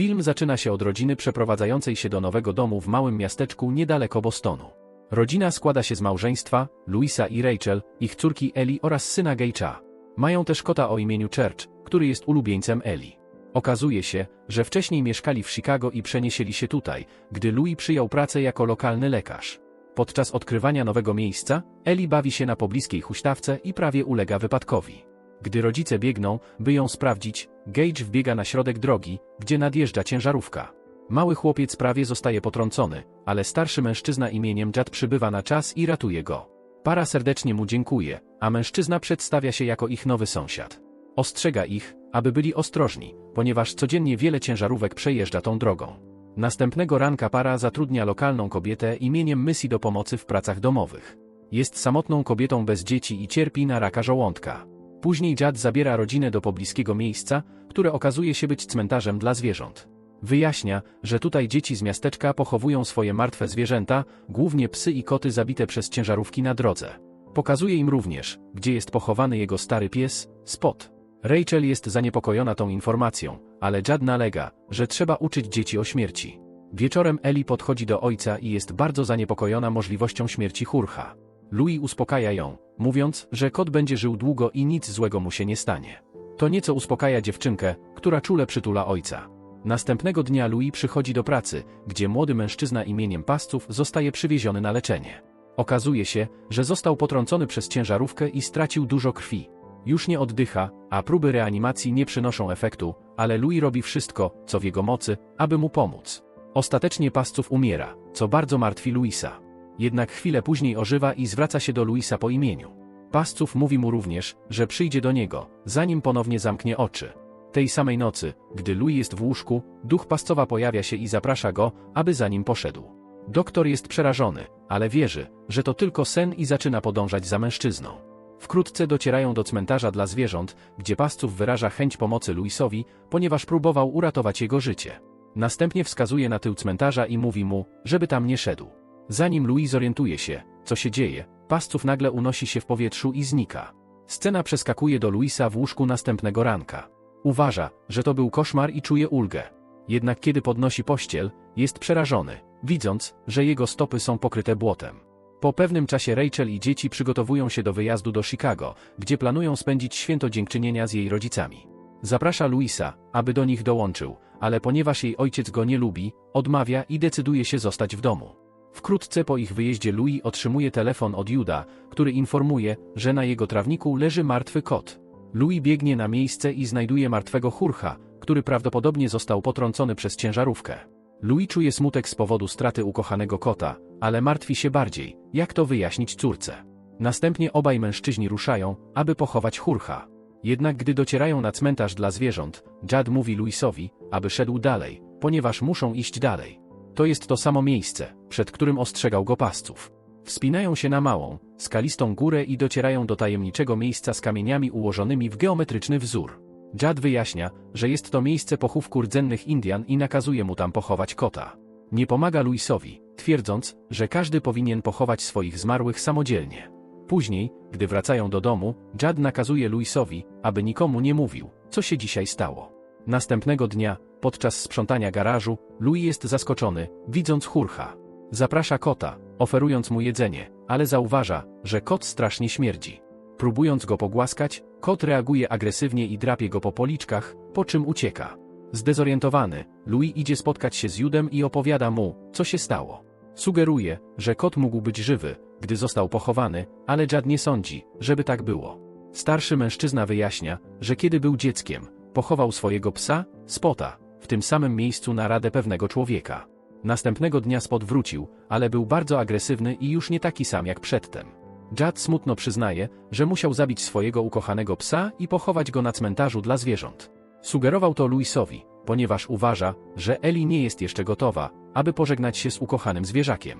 Film zaczyna się od rodziny przeprowadzającej się do nowego domu w małym miasteczku niedaleko Bostonu. Rodzina składa się z małżeństwa, Louisa i Rachel, ich córki Eli oraz syna Gage'a. Mają też kota o imieniu Church, który jest ulubieńcem Eli. Okazuje się, że wcześniej mieszkali w Chicago i przenieśli się tutaj, gdy Louis przyjął pracę jako lokalny lekarz. Podczas odkrywania nowego miejsca, Eli bawi się na pobliskiej huśtawce i prawie ulega wypadkowi. Gdy rodzice biegną, by ją sprawdzić, Gage wbiega na środek drogi, gdzie nadjeżdża ciężarówka. Mały chłopiec prawie zostaje potrącony, ale starszy mężczyzna imieniem Jad przybywa na czas i ratuje go. Para serdecznie mu dziękuje, a mężczyzna przedstawia się jako ich nowy sąsiad. Ostrzega ich, aby byli ostrożni, ponieważ codziennie wiele ciężarówek przejeżdża tą drogą. Następnego ranka para zatrudnia lokalną kobietę imieniem Missy do pomocy w pracach domowych. Jest samotną kobietą bez dzieci i cierpi na raka żołądka. Później Jad zabiera rodzinę do pobliskiego miejsca, które okazuje się być cmentarzem dla zwierząt. Wyjaśnia, że tutaj dzieci z miasteczka pochowują swoje martwe zwierzęta, głównie psy i koty zabite przez ciężarówki na drodze. Pokazuje im również, gdzie jest pochowany jego stary pies, Spot. Rachel jest zaniepokojona tą informacją, ale Jad nalega, że trzeba uczyć dzieci o śmierci. Wieczorem Eli podchodzi do ojca i jest bardzo zaniepokojona możliwością śmierci Hurcha. Louis uspokaja ją, mówiąc, że kot będzie żył długo i nic złego mu się nie stanie. To nieco uspokaja dziewczynkę, która czule przytula ojca. Następnego dnia Louis przychodzi do pracy, gdzie młody mężczyzna imieniem Pasców zostaje przywieziony na leczenie. Okazuje się, że został potrącony przez ciężarówkę i stracił dużo krwi. Już nie oddycha, a próby reanimacji nie przynoszą efektu, ale Louis robi wszystko, co w jego mocy, aby mu pomóc. Ostatecznie Pasców umiera, co bardzo martwi Luisa. Jednak chwilę później ożywa i zwraca się do Luisa po imieniu. Pasców mówi mu również, że przyjdzie do niego, zanim ponownie zamknie oczy. Tej samej nocy, gdy Louis jest w łóżku, duch pascowa pojawia się i zaprasza go, aby za nim poszedł. Doktor jest przerażony, ale wierzy, że to tylko sen i zaczyna podążać za mężczyzną. Wkrótce docierają do cmentarza dla zwierząt, gdzie pasców wyraża chęć pomocy Louisowi, ponieważ próbował uratować jego życie. Następnie wskazuje na tył cmentarza i mówi mu, żeby tam nie szedł. Zanim Louis zorientuje się, co się dzieje, pasców nagle unosi się w powietrzu i znika. Scena przeskakuje do Louisa w łóżku następnego ranka. Uważa, że to był koszmar i czuje ulgę. Jednak kiedy podnosi pościel, jest przerażony, widząc, że jego stopy są pokryte błotem. Po pewnym czasie Rachel i dzieci przygotowują się do wyjazdu do Chicago, gdzie planują spędzić święto dziękczynienia z jej rodzicami. Zaprasza Louisa, aby do nich dołączył, ale ponieważ jej ojciec go nie lubi, odmawia i decyduje się zostać w domu. Wkrótce po ich wyjeździe Louis otrzymuje telefon od Juda, który informuje, że na jego trawniku leży martwy kot. Louis biegnie na miejsce i znajduje martwego churcha, który prawdopodobnie został potrącony przez ciężarówkę. Louis czuje smutek z powodu straty ukochanego kota, ale martwi się bardziej, jak to wyjaśnić córce. Następnie obaj mężczyźni ruszają, aby pochować churcha. Jednak gdy docierają na cmentarz dla zwierząt, Jad mówi Louisowi, aby szedł dalej, ponieważ muszą iść dalej. To jest to samo miejsce, przed którym ostrzegał go pasców. Wspinają się na małą, skalistą górę i docierają do tajemniczego miejsca z kamieniami ułożonymi w geometryczny wzór. Jad wyjaśnia, że jest to miejsce pochówku rdzennych Indian i nakazuje mu tam pochować kota. Nie pomaga Louisowi, twierdząc, że każdy powinien pochować swoich zmarłych samodzielnie. Później, gdy wracają do domu, Jad nakazuje Louisowi, aby nikomu nie mówił, co się dzisiaj stało. Następnego dnia, podczas sprzątania garażu, Louis jest zaskoczony, widząc Hurcha. Zaprasza kota, oferując mu jedzenie, ale zauważa, że kot strasznie śmierdzi. Próbując go pogłaskać, kot reaguje agresywnie i drapie go po policzkach, po czym ucieka. Zdezorientowany, Louis idzie spotkać się z Judem i opowiada mu, co się stało. Sugeruje, że kot mógł być żywy, gdy został pochowany, ale Jad nie sądzi, żeby tak było. Starszy mężczyzna wyjaśnia, że kiedy był dzieckiem, pochował swojego psa, Spota, w tym samym miejscu na radę pewnego człowieka. Następnego dnia Spot wrócił, ale był bardzo agresywny i już nie taki sam jak przedtem. Jad smutno przyznaje, że musiał zabić swojego ukochanego psa i pochować go na cmentarzu dla zwierząt. Sugerował to Louisowi, ponieważ uważa, że Eli nie jest jeszcze gotowa, aby pożegnać się z ukochanym zwierzakiem.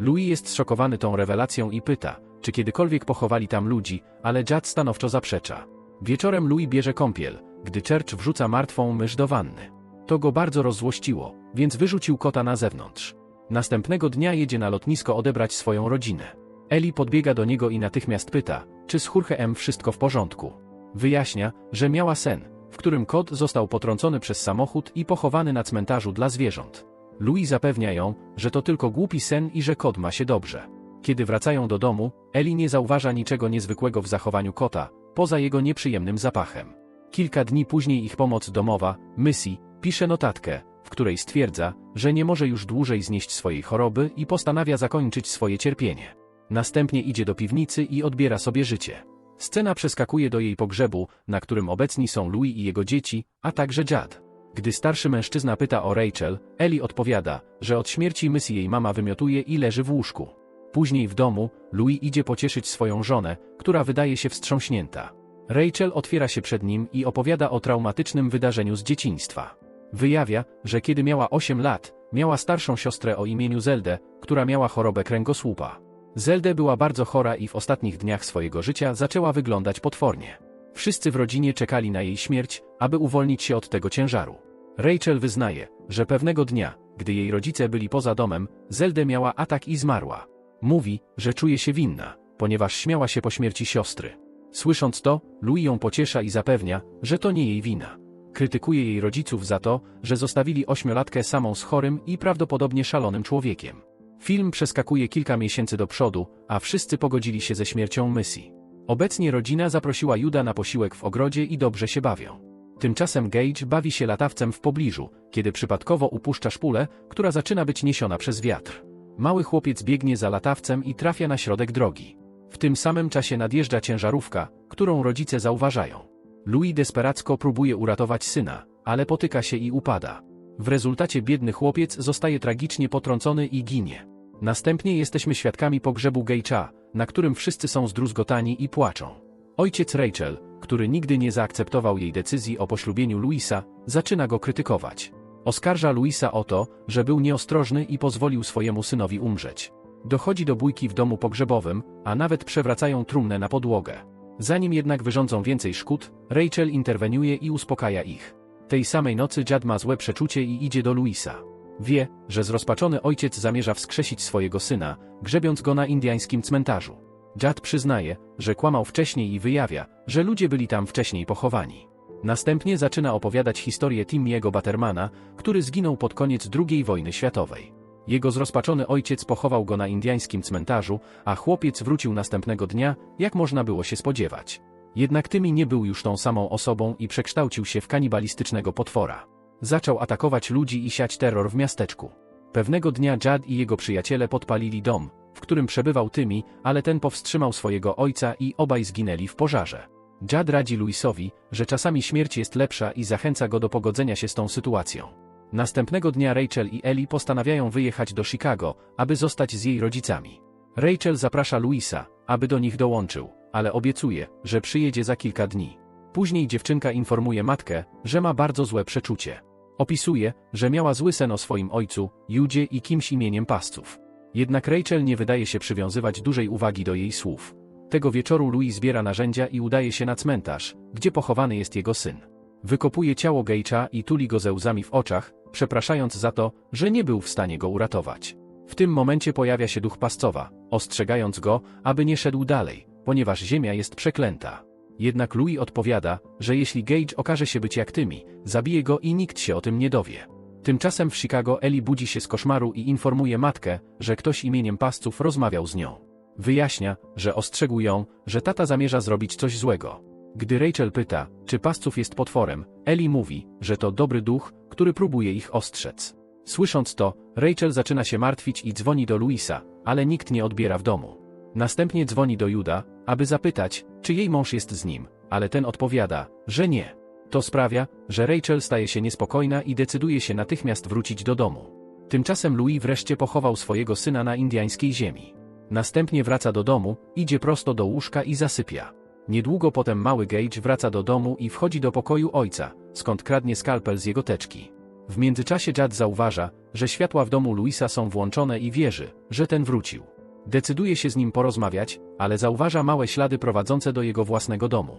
Louis jest zszokowany tą rewelacją i pyta, czy kiedykolwiek pochowali tam ludzi, ale Jad stanowczo zaprzecza. Wieczorem Louis bierze kąpiel, gdy Church wrzuca martwą mysz do wanny. To go bardzo rozzłościło, więc wyrzucił kota na zewnątrz. Następnego dnia jedzie na lotnisko odebrać swoją rodzinę. Eli podbiega do niego i natychmiast pyta, czy z Hurcheem wszystko w porządku. Wyjaśnia, że miała sen, w którym kot został potrącony przez samochód i pochowany na cmentarzu dla zwierząt. Louis zapewnia ją, że to tylko głupi sen i że kot ma się dobrze. Kiedy wracają do domu, Eli nie zauważa niczego niezwykłego w zachowaniu kota, poza jego nieprzyjemnym zapachem. Kilka dni później ich pomoc domowa, Missy, pisze notatkę, w której stwierdza, że nie może już dłużej znieść swojej choroby i postanawia zakończyć swoje cierpienie. Następnie idzie do piwnicy i odbiera sobie życie. Scena przeskakuje do jej pogrzebu, na którym obecni są Louis i jego dzieci, a także Jad. Gdy starszy mężczyzna pyta o Rachel, Eli odpowiada, że od śmierci Missy jej mama wymiotuje i leży w łóżku. Później w domu, Louis idzie pocieszyć swoją żonę, która wydaje się wstrząśnięta. Rachel otwiera się przed nim i opowiada o traumatycznym wydarzeniu z dzieciństwa. Wyjawia, że kiedy miała 8 lat, miała starszą siostrę o imieniu Zeldę, która miała chorobę kręgosłupa. Zeldę była bardzo chora i w ostatnich dniach swojego życia zaczęła wyglądać potwornie. Wszyscy w rodzinie czekali na jej śmierć, aby uwolnić się od tego ciężaru. Rachel wyznaje, że pewnego dnia, gdy jej rodzice byli poza domem, Zeldę miała atak i zmarła. Mówi, że czuje się winna, ponieważ śmiała się po śmierci siostry. Słysząc to, Louis ją pociesza i zapewnia, że to nie jej wina. Krytykuje jej rodziców za to, że zostawili ośmiolatkę samą z chorym i prawdopodobnie szalonym człowiekiem. Film przeskakuje kilka miesięcy do przodu, a wszyscy pogodzili się ze śmiercią Missy. Obecnie rodzina zaprosiła Juda na posiłek w ogrodzie i dobrze się bawią. Tymczasem Gage bawi się latawcem w pobliżu, kiedy przypadkowo upuszcza szpulę, która zaczyna być niesiona przez wiatr. Mały chłopiec biegnie za latawcem i trafia na środek drogi. W tym samym czasie nadjeżdża ciężarówka, którą rodzice zauważają. Louis desperacko próbuje uratować syna, ale potyka się i upada. W rezultacie biedny chłopiec zostaje tragicznie potrącony i ginie. Następnie jesteśmy świadkami pogrzebu Gage'a, na którym wszyscy są zdruzgotani i płaczą. Ojciec Rachel, który nigdy nie zaakceptował jej decyzji o poślubieniu Louisa, zaczyna go krytykować. Oskarża Louisa o to, że był nieostrożny i pozwolił swojemu synowi umrzeć. Dochodzi do bójki w domu pogrzebowym, a nawet przewracają trumnę na podłogę. Zanim jednak wyrządzą więcej szkód, Rachel interweniuje i uspokaja ich. Tej samej nocy dziad ma złe przeczucie i idzie do Louisa. Wie, że zrozpaczony ojciec zamierza wskrzesić swojego syna, grzebiąc go na indyjskim cmentarzu. Dziad przyznaje, że kłamał wcześniej i wyjawia, że ludzie byli tam wcześniej pochowani. Następnie zaczyna opowiadać historię Timiego Buttermana, który zginął pod koniec II wojny światowej. Jego zrozpaczony ojciec pochował go na indyjskim cmentarzu, a chłopiec wrócił następnego dnia, jak można było się spodziewać. Jednak Tymi nie był już tą samą osobą i przekształcił się w kanibalistycznego potwora. Zaczął atakować ludzi i siać terror w miasteczku. Pewnego dnia Jad i jego przyjaciele podpalili dom, w którym przebywał Tymi, ale ten powstrzymał swojego ojca i obaj zginęli w pożarze. Jad radzi Louisowi, że czasami śmierć jest lepsza i zachęca go do pogodzenia się z tą sytuacją. Następnego dnia Rachel i Ellie postanawiają wyjechać do Chicago, aby zostać z jej rodzicami. Rachel zaprasza Louisa, aby do nich dołączył, ale obiecuje, że przyjedzie za kilka dni. Później dziewczynka informuje matkę, że ma bardzo złe przeczucie. Opisuje, że miała zły sen o swoim ojcu, Judzie i kimś imieniem Pasców. Jednak Rachel nie wydaje się przywiązywać dużej uwagi do jej słów. Tego wieczoru Louis zbiera narzędzia i udaje się na cmentarz, gdzie pochowany jest jego syn. Wykopuje ciało Gejcza i tuli go ze łzami w oczach, przepraszając za to, że nie był w stanie go uratować. W tym momencie pojawia się duch pascowa, ostrzegając go, aby nie szedł dalej, ponieważ ziemia jest przeklęta. Jednak Louis odpowiada, że jeśli Gage okaże się być jak tymi, zabije go i nikt się o tym nie dowie. Tymczasem w Chicago Eli budzi się z koszmaru i informuje matkę, że ktoś imieniem pasców rozmawiał z nią. Wyjaśnia, że ostrzegł ją, że tata zamierza zrobić coś złego. Gdy Rachel pyta, czy pasców jest potworem, Eli mówi, że to dobry duch, który próbuje ich ostrzec. Słysząc to, Rachel zaczyna się martwić i dzwoni do Louisa, ale nikt nie odbiera w domu. Następnie dzwoni do Juda, aby zapytać, czy jej mąż jest z nim, ale ten odpowiada, że nie. To sprawia, że Rachel staje się niespokojna i decyduje się natychmiast wrócić do domu. Tymczasem Louis wreszcie pochował swojego syna na indyjskiej ziemi. Następnie wraca do domu, idzie prosto do łóżka i zasypia. Niedługo potem mały Gage wraca do domu i wchodzi do pokoju ojca, skąd kradnie skalpel z jego teczki. W międzyczasie Jad zauważa, że światła w domu Luisa są włączone i wierzy, że ten wrócił. Decyduje się z nim porozmawiać, ale zauważa małe ślady prowadzące do jego własnego domu.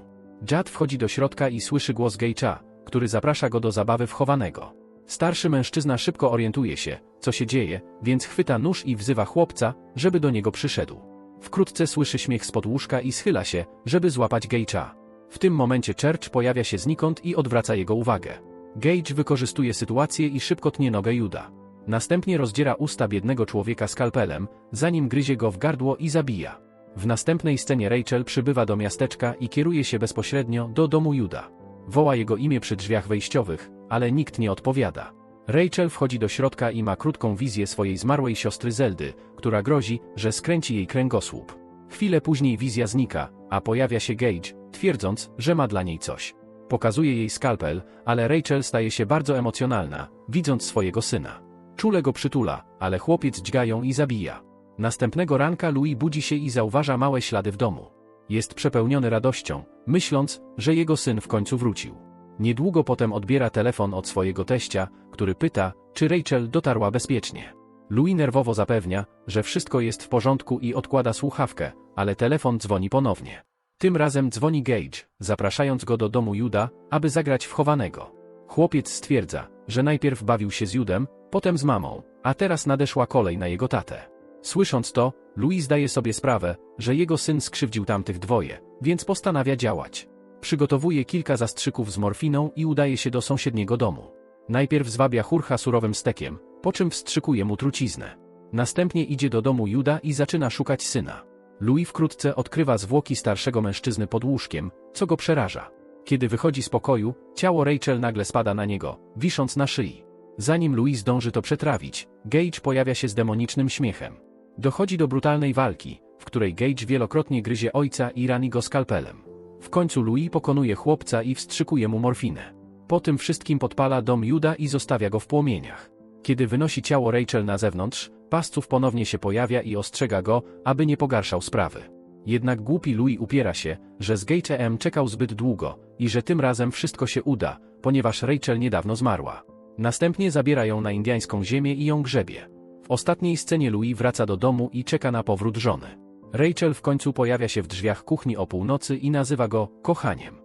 Jad wchodzi do środka i słyszy głos Gage'a, który zaprasza go do zabawy wchowanego. Starszy mężczyzna szybko orientuje się, co się dzieje, więc chwyta nóż i wzywa chłopca, żeby do niego przyszedł. Wkrótce słyszy śmiech spod łóżka i schyla się, żeby złapać Gage'a. W tym momencie Church pojawia się znikąd i odwraca jego uwagę. Gage wykorzystuje sytuację i szybko tnie nogę Juda. Następnie rozdziera usta biednego człowieka skalpelem, zanim gryzie go w gardło i zabija. W następnej scenie Rachel przybywa do miasteczka i kieruje się bezpośrednio do domu Juda. Woła jego imię przy drzwiach wejściowych, ale nikt nie odpowiada. Rachel wchodzi do środka i ma krótką wizję swojej zmarłej siostry Zeldy, która grozi, że skręci jej kręgosłup. Chwilę później wizja znika, a pojawia się Gage, twierdząc, że ma dla niej coś. Pokazuje jej skalpel, ale Rachel staje się bardzo emocjonalna, widząc swojego syna. Czule go przytula, ale chłopiec dźga ją i zabija. Następnego ranka Louis budzi się i zauważa małe ślady w domu. Jest przepełniony radością, myśląc, że jego syn w końcu wrócił. Niedługo potem odbiera telefon od swojego teścia, który pyta, czy Rachel dotarła bezpiecznie. Louis nerwowo zapewnia, że wszystko jest w porządku i odkłada słuchawkę, ale telefon dzwoni ponownie. Tym razem dzwoni Gage, zapraszając go do domu Juda, aby zagrać w chowanego. Chłopiec stwierdza, że najpierw bawił się z Judem, potem z mamą, a teraz nadeszła kolej na jego tatę. Słysząc to, Louis zdaje sobie sprawę, że jego syn skrzywdził tamtych dwoje, więc postanawia działać. Przygotowuje kilka zastrzyków z morfiną i udaje się do sąsiedniego domu. Najpierw zwabia chórcha surowym stekiem, po czym wstrzykuje mu truciznę. Następnie idzie do domu Juda i zaczyna szukać syna. Louis wkrótce odkrywa zwłoki starszego mężczyzny pod łóżkiem, co go przeraża. Kiedy wychodzi z pokoju, ciało Rachel nagle spada na niego, wisząc na szyi. Zanim Louis zdąży to przetrawić, Gage pojawia się z demonicznym śmiechem. Dochodzi do brutalnej walki, w której Gage wielokrotnie gryzie ojca i rani go skalpelem. Końcu Louis pokonuje chłopca i wstrzykuje mu morfinę. Po tym wszystkim podpala dom Juda i zostawia go w płomieniach. Kiedy wynosi ciało Rachel na zewnątrz, Pastów ponownie się pojawia i ostrzega go, aby nie pogarszał sprawy. Jednak głupi Louis upiera się, że z Gate'em czekał zbyt długo i że tym razem wszystko się uda, ponieważ Rachel niedawno zmarła. Następnie zabiera ją na indyjską ziemię i ją grzebie. W ostatniej scenie Louis wraca do domu i czeka na powrót żony. Rachel w końcu pojawia się w drzwiach kuchni o północy i nazywa go kochaniem.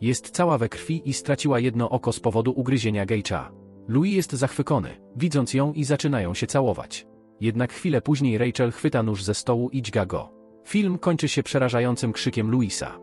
Jest cała we krwi i straciła jedno oko z powodu ugryzienia Gate'a. Louis jest zachwycony, widząc ją i zaczynają się całować. Jednak chwilę później Rachel chwyta nóż ze stołu i dźga go. Film kończy się przerażającym krzykiem Louisa.